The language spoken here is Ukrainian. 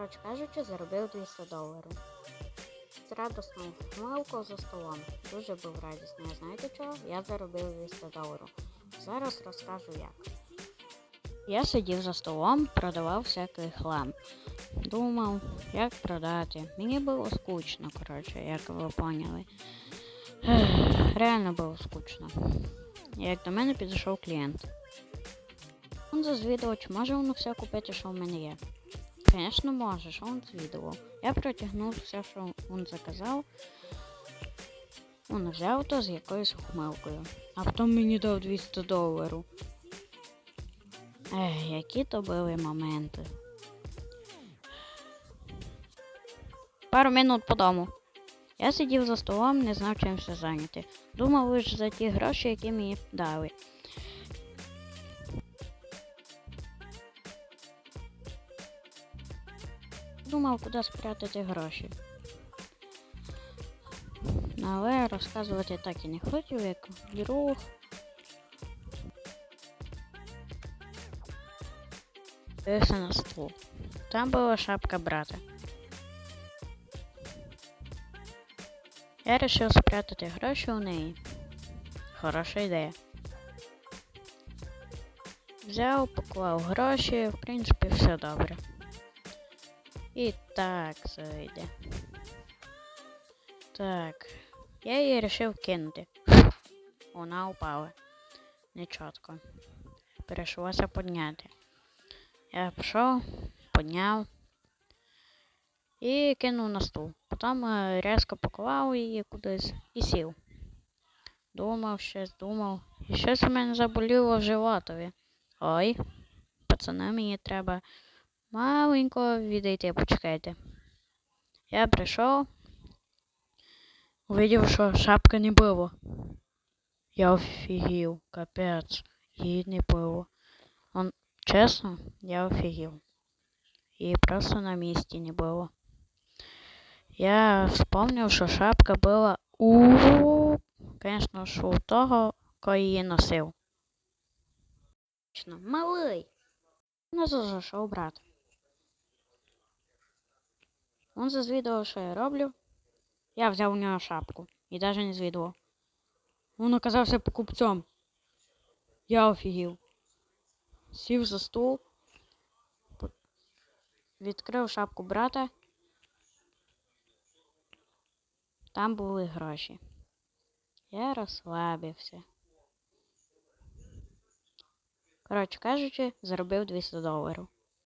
Коротше кажучи, заробив 200 доларів. З радосною хмилкою за столом. Дуже був радісний. А знаєте чого? Я заробив 200 доларів. Зараз розкажу як. Я сидів за столом, продавав всякий хлам. Думав, як продати. Мені було скучно, коротше, як ви поняли. Ех, Реально було скучно. Як до мене підійшов клієнт. Він зазвідував, чи може воно все купити, що в мене є. Звісно, може, що він звідував. Я протягнув все, що він заказав. Він взяв то з якоюсь ухмилкою. А потім мені дав 200 доларів. Ех, які то були моменти. Пару минут по дому. Я сидів за столом, не знав чим все зайняти. Думав лише за ті гроші, які мені дали. Думав, куди спрятати гроші. Але розказувати так і не хотів, як друг. Дивився на стол. Там була шапка брата. Я вирішив спрятати гроші у неї. Хороша ідея. Взяв, поклав гроші, в принципі, все добре. І так зайде. Так. Я її вирішив кинути. Вона упала. Нечітко. Прийшлося підняти. Я пішов, підняв і кинув на стул. Потім е, різко поклав її кудись і сів. Думав щось, думав. І щось у мене заболіло в животові. Ой, пацани, мені треба маленько відійти, почекайте. Я прийшов, увидів, що шапки не було. Я офігів, капець, її не було. Он, чесно, я офігів. Її просто на місці не було. Я вспомнив, що шапка була у, звісно, ж, у того, хто її носив. Малий. Не зайшов. Він зазвідував, що я роблю. Я взяв у нього шапку і навіть не звідував. Він оказався покупцем. Я офігів. Сів за стул, відкрив шапку брата. Там були гроші. Я розслабився. Коротше кажучи, заробив 200 доларів.